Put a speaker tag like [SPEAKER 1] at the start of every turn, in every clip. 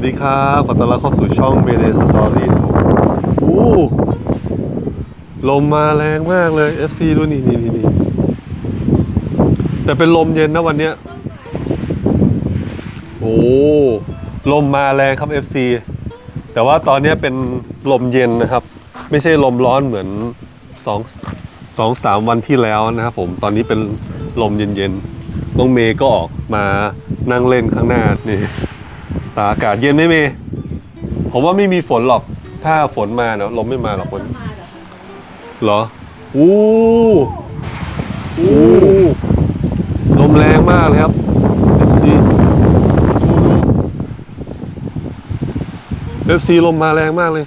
[SPEAKER 1] วัสดีครับขอต้อนรับเข้าสู่ช่อง m a y d a y Story โอ้ลมมาแรงมากเลย FC ดูนี่นี่นี่นี่แต่เป็นลมเย็นนะวันเนี้ยโอ้ลมมาแรงครับ FC แต่ว่าตอนนี้เป็นลมเย็นนะครับ ไม่ใช่ลมร้อนเหมือนสองสองสามวันที่แล้วนะครับผมตอนนี้เป็นลมเย็นๆน้องเมย์ก็ออกมานั่งเล่นข้างหน้านี่ ตาอากาศเย็นไหมเมย์ผมว่าไม่มีฝนหรอก ถ้าฝนมาเนาะลมไม่มาหรอกวันเหรออู้อู้ลมแรงมากเลยครับ FC FC ลมมาแรงมากเลย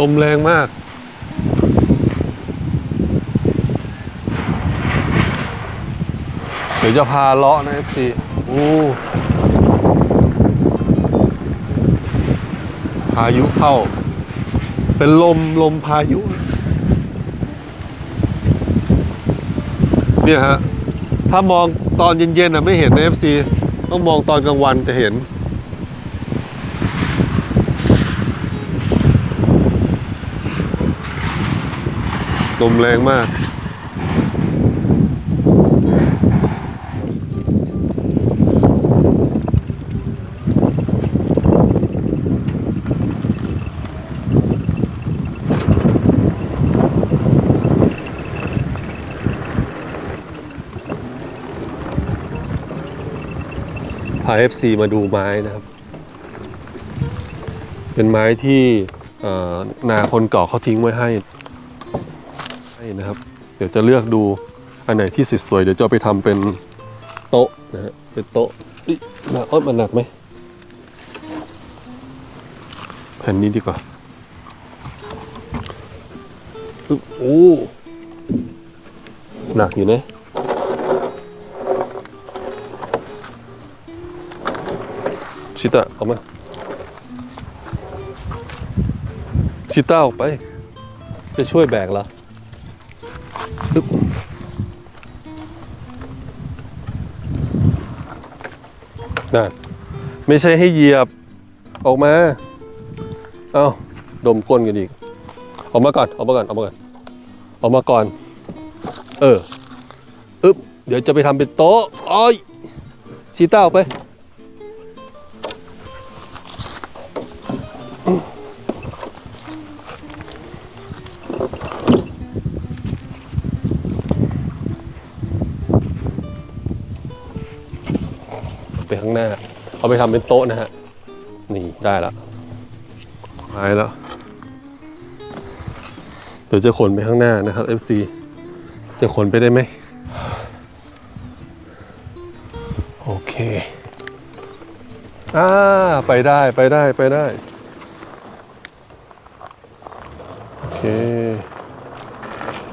[SPEAKER 1] ลมแรงมาก เดี๋ยวจะพาเลาะนะ FC โอ้พายุเข้า เป็นลมลมพายุ เนี่ยฮะ ถ้ามองตอนเย็นๆนะไม่เห็นในะ FC ต้องมองตอนกลางวันจะเห็น ลมแรงมาก พา FC มาดูไม้นะครับ เป็นไม้ที่นาคนเก่าเขาทิ้งไว้ให้ให้นะครับ เดี๋ยวจะเลือกดูอันไหนที่สวยๆเดี๋ยวจะไปทำเป็นโต๊ะนะฮะเป็นโต๊ะอิหนักอ้ยมันหนักไหมแผ่นนี้ดีกว่าโอ้หนักอยู่นะ ชิตะเอามา ชิต้าออกไป จะช่วยแบกเหรอนั่นไม่ใช่ให้เหยียบออกมา เอาดมก้นกันอีก ออกมาก่อน ออกมาก่อน ออกมาก่อน ออกมาก่อน เออ อึ๊บ เดี๋ยวจะไปทำเป็นโต๊ะ อ้อยชีต้าออกไป ไปทำเป็นโต๊ะนะฮะ นี่ได้แล้วหายแล้ว เดี๋ยวจะขนไปข้างหน้านะครับ FC จะขนไปได้ไหม โอเคอ่าไปได้ไปได้ไปได้ โอเค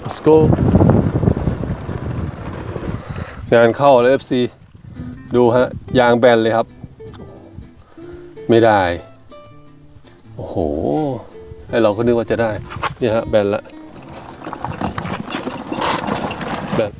[SPEAKER 1] let's go งานเข้าแล้ว FC ดูฮะ ยางแบนเลยครับ ไม่ได้ โอ้โห ให้เราก็นึกว่าจะได้ เนี่ยฮะแบนละแบน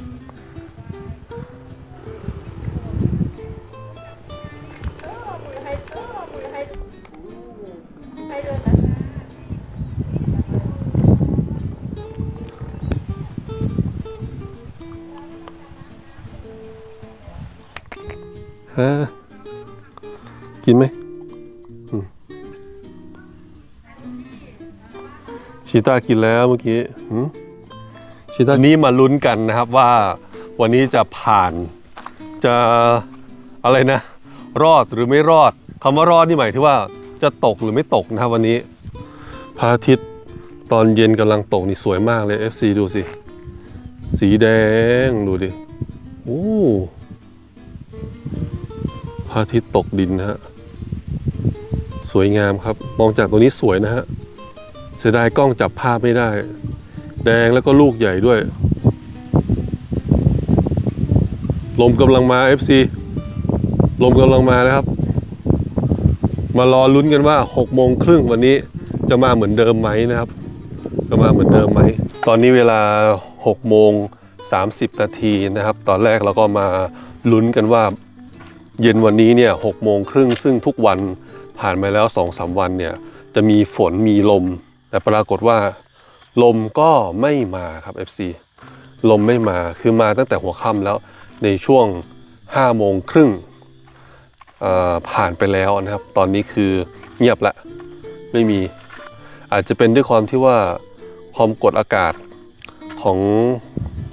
[SPEAKER 1] ฮะกินไหม ชีต้ากินแล้วเมื่อกี้ชีต้านี้มาลุ้นกันนะครับว่าวันนี้จะผ่านจะอะไรนะ รอดหรือไม่รอดคำว่ารอดนี่หมายถึงว่าจะตกหรือไม่ตกนะครับวันนี้พระอาทิตย์ตอนเย็นกำลังตกนี่สวยมากเลย FC ดูสิ สีแดงดูดิโอ้พระอาทิตย์ตกดินนะฮะสวยงามครับ มองจากตรงนี้สวยนะฮะ เสียดายกล้องจับภาพไม่ได้ แดงแล้วก็ลูกใหญ่ด้วย ลมกำลังมา FC ลมกำลังมาแล้วครับ มารอลุ้นกันว่า6โมงครึ่งวันนี้จะมาเหมือนเดิมไหมนะครับ จะมาเหมือนเดิมไหม ตอนนี้เวลา6โมง30 นาทีนะครับ ตอนแรกเราก็มาลุ้นกันว่าเย็นวันนี้เนี่ยหกโมงครึ่งซึ่งทุกวันผ่านมาแล้ว2อสวันเนี่ยจะมีฝนมีลม แต่ปรากฏว่า ลมก็ไม่มาครับ FC ลมไม่มาคือมาตั้งแต่หัวค่ำแล้วในช่วง5โมงครึ่งผ่านไปแล้วนะครับ ตอนนี้คือเงียบละไม่มีอาจจะเป็นด้วยความที่ว่าความกดอากาศของ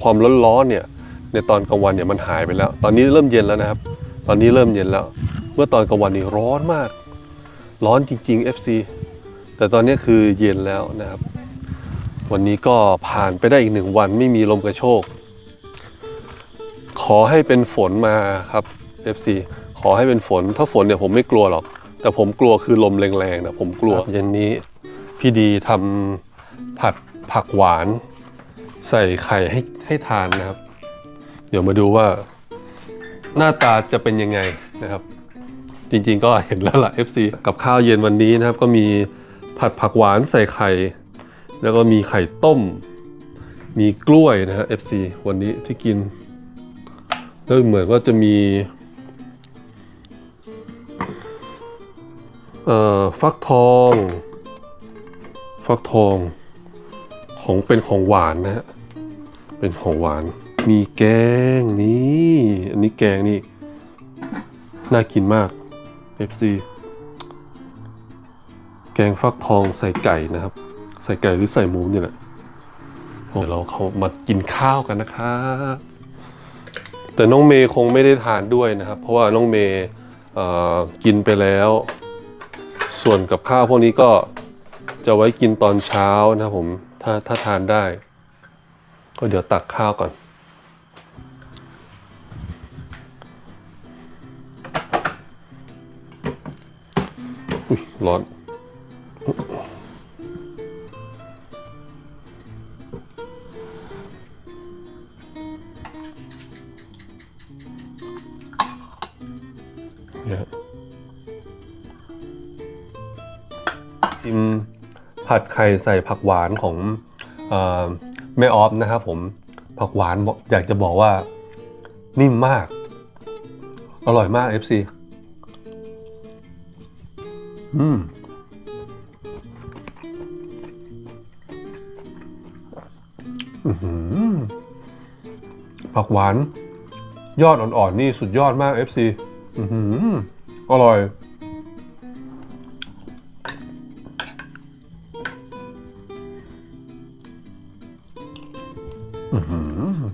[SPEAKER 1] ความร้อนๆเนี่ยในตอนกลางวันเนี่ยมันหายไปแล้ว ตอนนี้เริ่มเย็นแล้วนะครับ ตอนนี้เริ่มเย็นแล้ว เมื่อตอนกลางวันนี่ร้อนมาก ร้อนจริง ๆ FC แต่ตอนนี้คือเย็นแล้วนะครับ วันนี้ก็ผ่านไปได้อีกหนึ่งวันไม่มีลมกระโชก ขอให้เป็นฝนมาครับ FC ขอให้เป็นฝน ถ้าฝนเนี่ยผมไม่กลัวหรอก แต่ผมกลัวคือลมแรงๆนะผมกลัวเย็นนี้พี่ดีทำผัดผักหวาน ใส่ไข่ให้ให้ทานนะครับ เดี๋ยวมาดูว่า หน้าตาจะเป็นยังไงนะครับ จริงๆก็เห็นแล้วล่ะ FC กับข้าวเย็นวันนี้นะครับ ก็มี ผัดผักหวานใส่ไข่ แล้วก็มีไข่ต้ม มีกล้วยนะฮะ FC วันนี้ที่กินแล้วเหมือนว่าจะมีเอ่อฟักทอง ฟักทองของเป็นของหวานนะฮะ เป็นของหวาน มีแกงนี่ อันนี้แกงนี่ น่ากินมาก FC แกงฟักทองใส่ไก่นะครับ ใส่ไก่หรือใส่หมูเนี่ยแหละเดี๋ยวเราเขามากินข้าวกันนะครับแต่น้องเมย์คงไม่ได้ทานด้วยนะครับ เพราะว่าน้องเมย์กินไปแล้ว ส่วนกับข้าวพวกนี้ก็จะไว้กินตอนเช้านะครับผมถ้าถ้าทานได้ ก็เดี๋ยวตักข้าวก่อนอุ๊ยร้อน ชิมผัดไข่ใส่ผักหวานของอแม่ออฟนะครับผมผักหวานอยากจะบอกว่านิ่มมาก อร่อยมาก FC อืมผักหวาน ยอดอ่อนๆนี่สุดยอดมาก FC อืออร่อย อื้อหือ